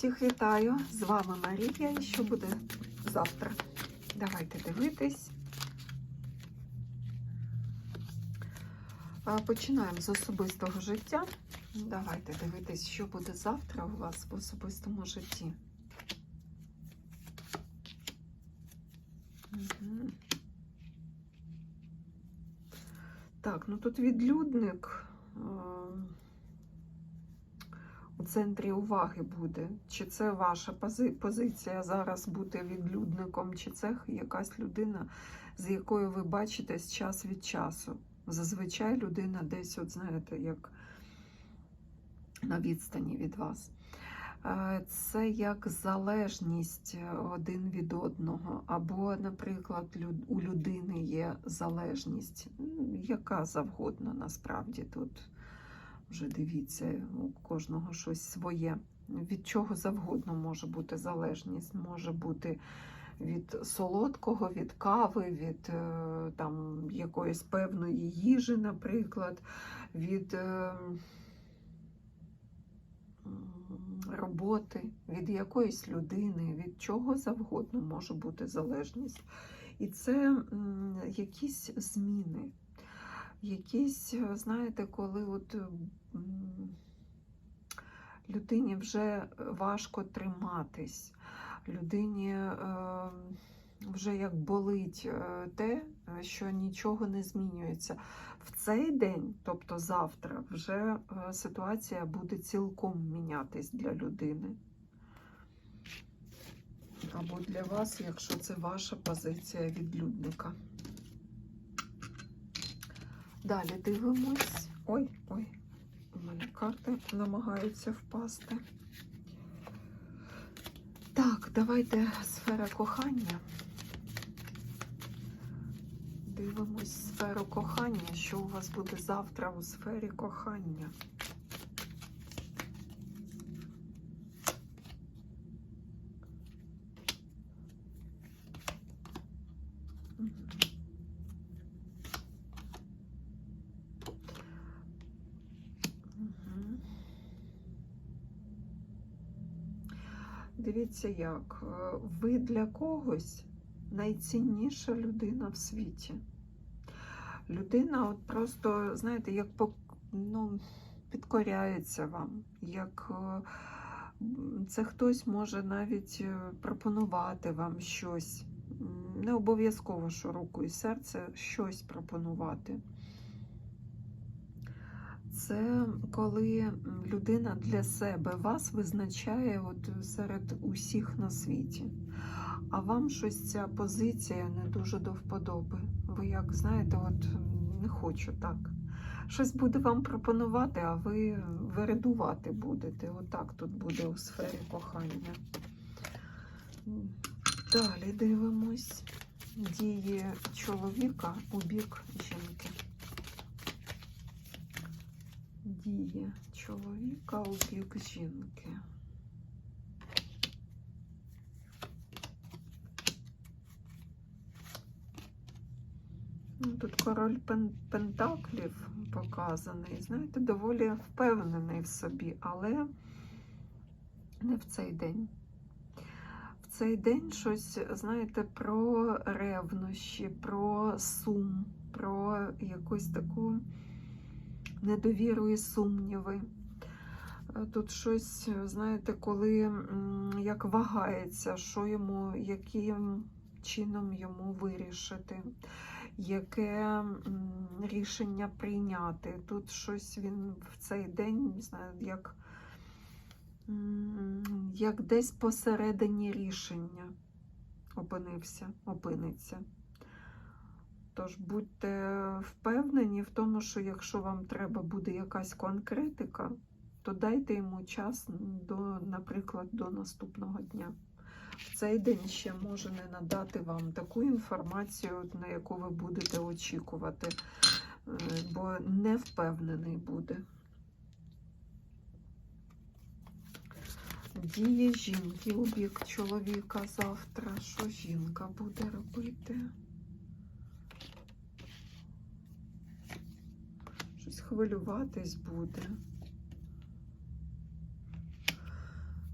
Всіх вітаю! З вами Марія. І що буде завтра? Давайте дивитись. Починаємо з особистого життя. Давайте дивитись, що буде завтра у вас в особистому житті. Так, ну тут відлюдник. е, у центрі уваги буде. Чи це ваша пози- позиція зараз бути відлюдником, чи це якась людина, з якою ви бачитесь час від часу. Зазвичай людина десь, от знаєте, як на відстані від вас. Е, Це як залежність один від одного, або, наприклад, у людини є залежність, яка завгодно насправді тут. Вже дивіться, у кожного щось своє. Від чого завгодно може бути залежність. Може бути від солодкого, від кави, від е, там, якоїсь певної їжі, наприклад, від е, роботи, від якоїсь людини, від чого завгодно може бути залежність. І це якісь зміни. Якісь, е, знаєте, коли от людині вже важко триматись, людині е, вже як болить е, те, що нічого не змінюється. В цей день, тобто завтра, вже е, ситуація буде цілком мінятись для людини. Або для вас, якщо це ваша позиція відлюдника. Далі дивимось. Ой, ой, у мене карти намагаються впасти. Так, давайте сфера кохання. Дивимось сферу кохання. Що у вас буде завтра у сфері кохання? Мгм. Дивіться, як е, ви для когось найцінніша людина в світі. Людина, от просто, знаєте, як ну, підкоряється вам, як е, це хтось може навіть е, пропонувати вам щось. Не обов'язково, що руку і серце щось пропонувати. Це коли людина для себе вас визначає от серед усіх на світі. А вам щось ця позиція не дуже до вподоби. Ви як знаєте, от не хочу так. Щось буде вам пропонувати, а ви вередувати будете. Отак тут буде у сфері кохання. Далі дивимось дії чоловіка у бік жінки. Дії чоловіка у бік жінки. Ну, Тут король пен- пентаклів показаний, знаєте, доволі впевнений в собі, але не в цей день. В цей день щось, знаєте, про ревнощі, про сум, про якусь таку недовіру і сумніви. Е, Тут щось, знаєте, коли як вагається, що йому, яким чином йому вирішити, яке рішення прийняти. Тут щось він в цей день, не знаю, як, як десь посередині рішення опинився, опиниться. Тож будьте впевнені в тому, що якщо вам треба буде якась конкретика, то дайте йому час до, наприклад, до наступного дня. В цей день ще може не надати вам таку інформацію, на яку ви будете очікувати, е, бо не впевнений буде. Дії жінки у бік чоловіка завтра. Що жінка буде робити? Щось хвилюватись буде.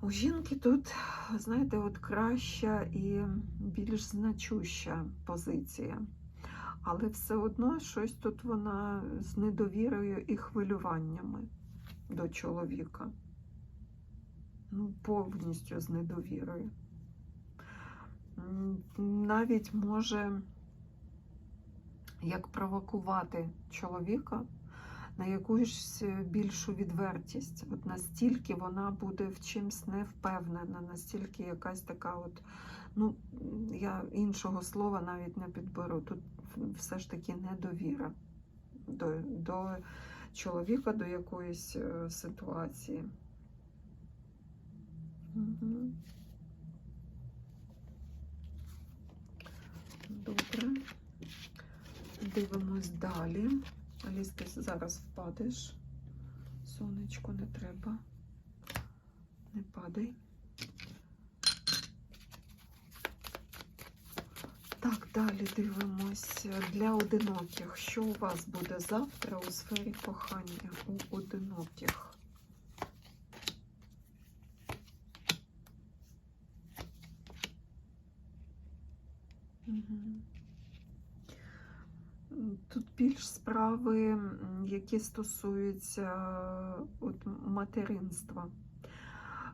У жінки тут, знаєте, от краща і більш значуща позиція. Але все одно щось тут вона з недовірою і хвилюваннями до чоловіка. Ну, повністю з недовірою. Навіть може як провокувати чоловіка на якусь більшу відвертість. От настільки вона буде в чимсь не впевнена, настільки якась така от, ну, я іншого слова навіть не підберу. Тут все ж таки недовіра до, до чоловіка, до якоїсь е, ситуації. Угу. Добре. Дивимось далі. Аліс, ти зараз впадеш. Сонечко не треба. Не падай. Так, далі дивимось для одиноких. Що у вас буде завтра у сфері кохання у одиноких? Угу. Тут більш справи, які стосуються от, материнства.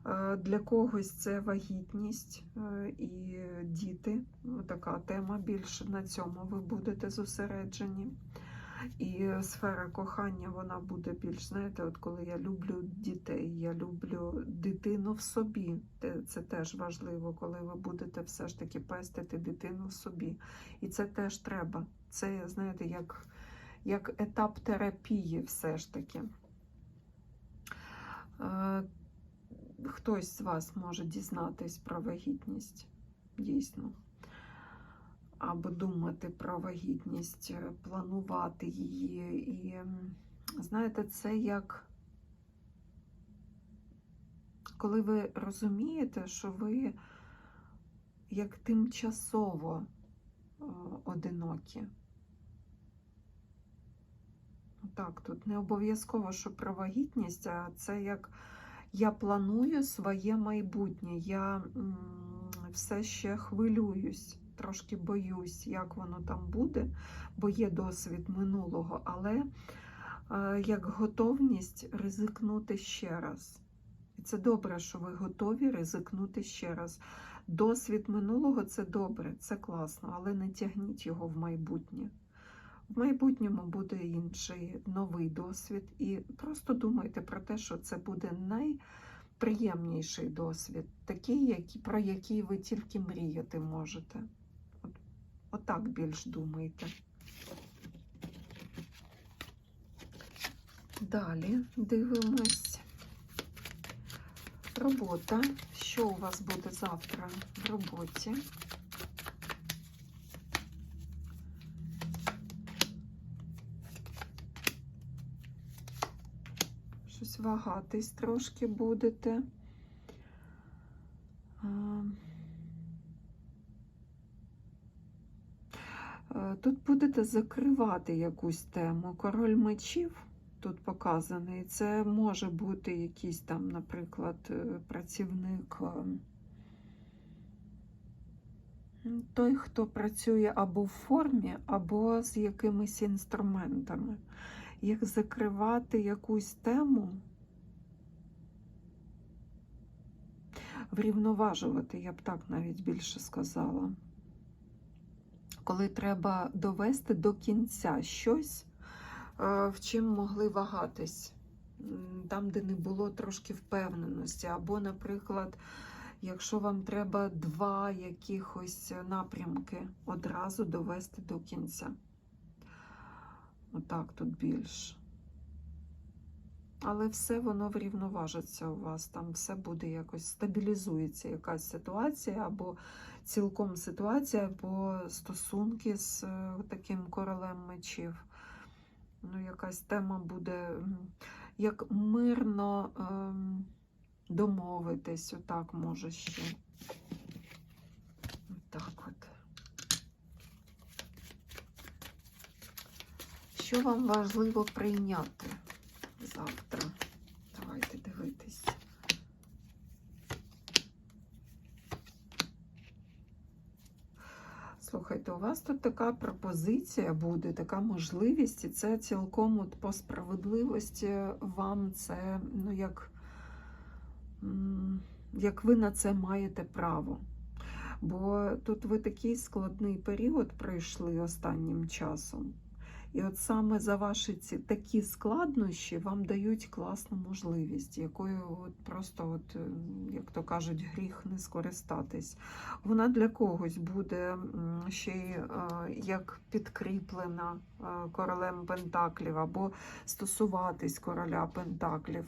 Е, Для когось це вагітність е, і діти. Така тема більше на цьому ви будете зосереджені. І сфера кохання вона буде більш, знаєте, от коли я люблю дітей, я люблю дитину в собі. Це теж важливо, коли ви будете все ж таки пестити дитину в собі. І це теж треба. Це, знаєте, як, як етап терапії все ж таки. Е, Хтось з вас може дізнатись про вагітність, дійсно. Або думати про вагітність, е, планувати її. І, знаєте, це як коли ви розумієте, що ви як тимчасово е, одинокі. Так, тут не обов'язково, що про вагітність, а це як я планую своє майбутнє. Я все ще хвилююсь, трошки боюсь, як воно там буде, бо є досвід минулого, але е, як готовність ризикнути ще раз. І це добре, що ви готові ризикнути ще раз. Досвід минулого це добре, це класно, але не тягніть його в майбутнє. В майбутньому буде інший новий досвід, і просто думайте про те, що це буде найприємніший досвід, такий, про який ви тільки мріяти можете. От, отак більш думайте. Далі дивимось. Робота. Що у вас буде завтра в роботі? Щось вагатись трошки будете. А, е, Тут будете закривати якусь тему. Король мечів тут показаний. Це може бути якийсь там, наприклад, е, працівник. е, Той, хто працює або в формі, або з якимись інструментами. Як закривати якусь тему, врівноважувати, я б так навіть більше сказала. Коли треба довести до кінця щось, е, в чим могли вагатись, там, де не було трошки впевненості, або, наприклад, якщо вам треба два якихось напрямки одразу довести до кінця. Отак тут більш. Але все воно врівноважиться у вас. Там все буде якось стабілізується якась ситуація, або цілком ситуація, або стосунки з е, таким королем мечів. Ну, якась тема буде як мирно ем, домовитись, отак може ще. Так от. Що вам важливо прийняти завтра? Давайте дивитись. Слухайте, у вас тут така пропозиція буде, така можливість, і це цілком от по справедливості вам це, ну як, як ви на це маєте право. Бо тут ви такий складний період пройшли останнім часом. І от саме за ваші ці такі складнощі вам дають класну можливість, якою от просто, от, е, як то кажуть, гріх не скористатись. Вона для когось буде ще й е, як підкріплена е, королем Пентаклів або стосуватись короля Пентаклів.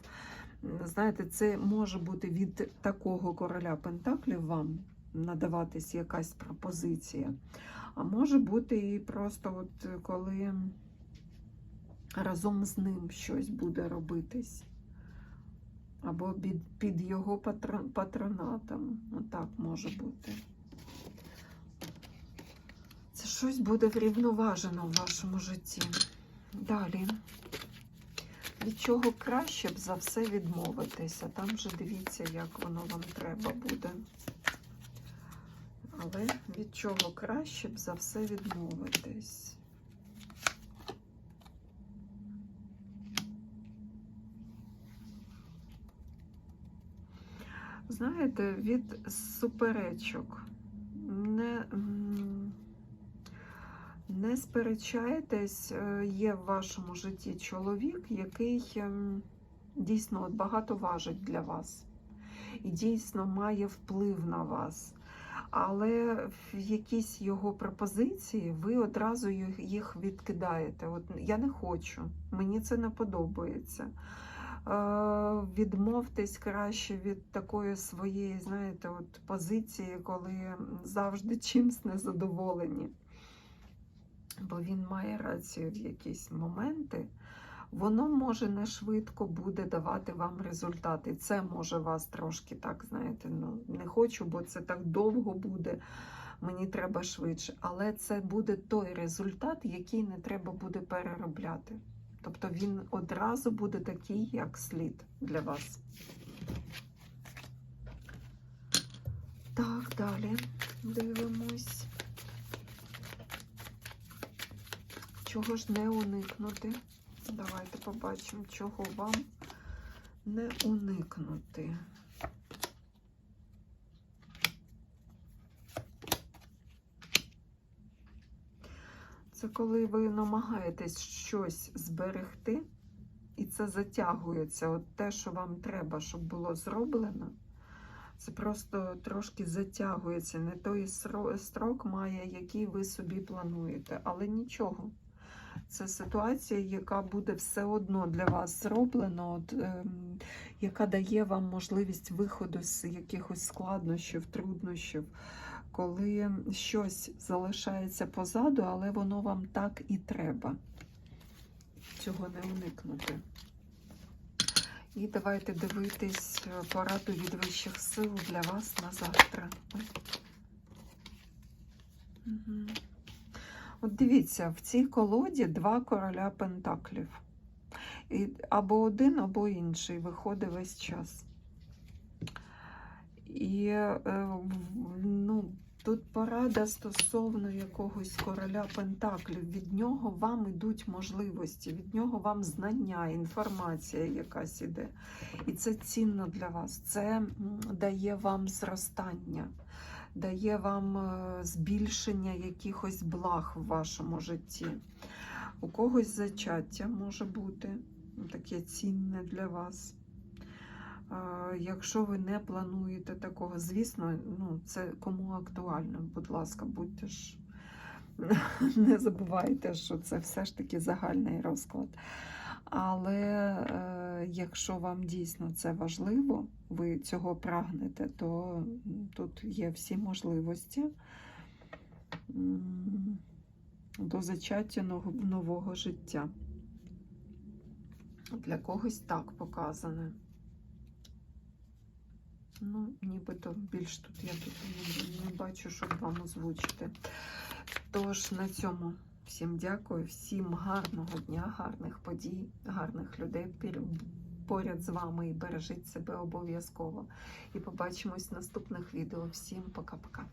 Знаєте, це може бути від такого короля Пентаклів вам надаватись якась пропозиція. А може бути і просто от коли разом з ним щось буде робитись. Або під, під його патронатом. Отак може бути. Це щось буде врівноважено в вашому житті. Далі. Від чого краще б за все відмовитися. Там вже дивіться, як воно вам треба буде. Але від чого краще б за все відмовитись? Знаєте, від суперечок. Не, не сперечайтесь, Е, є в вашому житті чоловік, який ем, дійсно багато важить для вас і дійсно має вплив на вас але в якісь його пропозиції ви одразу їх- відкидаєте. От я не хочу, мені це не подобається. Е, відмовтесь краще від такої своєї, знаєте, от позиції, коли завжди чимсь незадоволені. Бо він має рацію в якісь моменти. Воно може не швидко буде давати вам результати. Це може вас трошки так, знаєте, ну не хочу, бо це так довго буде. Мені треба швидше. Але це буде той результат, який не треба буде переробляти. Тобто він одразу буде такий, як слід для вас. Так, далі дивимось. Чого ж не уникнути? Давайте побачимо, чого вам не уникнути. Це коли ви намагаєтесь щось зберегти, і це затягується. От те, що вам треба, щоб було зроблено, це просто трошки затягується. Не той строк має, який ви собі плануєте, але нічого. Це ситуація, яка буде все одно для вас зроблена, от, ем, яка дає вам можливість виходу з якихось складнощів, труднощів, коли щось залишається позаду, але воно вам так і треба. Цього не уникнути. І давайте дивитись е, пораду від вищих сил для вас на завтра. Ой. От дивіться, в цій колоді два короля пентаклів. І або один, або інший виходить весь час. І е, ну, тут порада стосовно якогось короля пентаклів. Від нього вам йдуть можливості, від нього вам знання, інформація якась іде. І це цінно для вас. Це дає вам зростання дає вам е, збільшення якихось благ в вашому житті. У когось зачаття може бути таке цінне для вас. Якщо ви не плануєте такого, звісно, ну, це кому актуально, будь ласка, будьте ж. Не забувайте, що це все ж таки загальний розклад. Але е, якщо вам дійсно це важливо, ви цього прагнете, то тут є всі можливості до зачаття нового життя. Для когось так показане. Ну, нібито більш тут я тут не, бачу, щоб вам озвучити. Тож на цьому всім дякую, всім гарного дня, гарних подій, гарних людей поряд з вами і бережіть себе обов'язково. І побачимось в наступних відео. Всім пока-пока.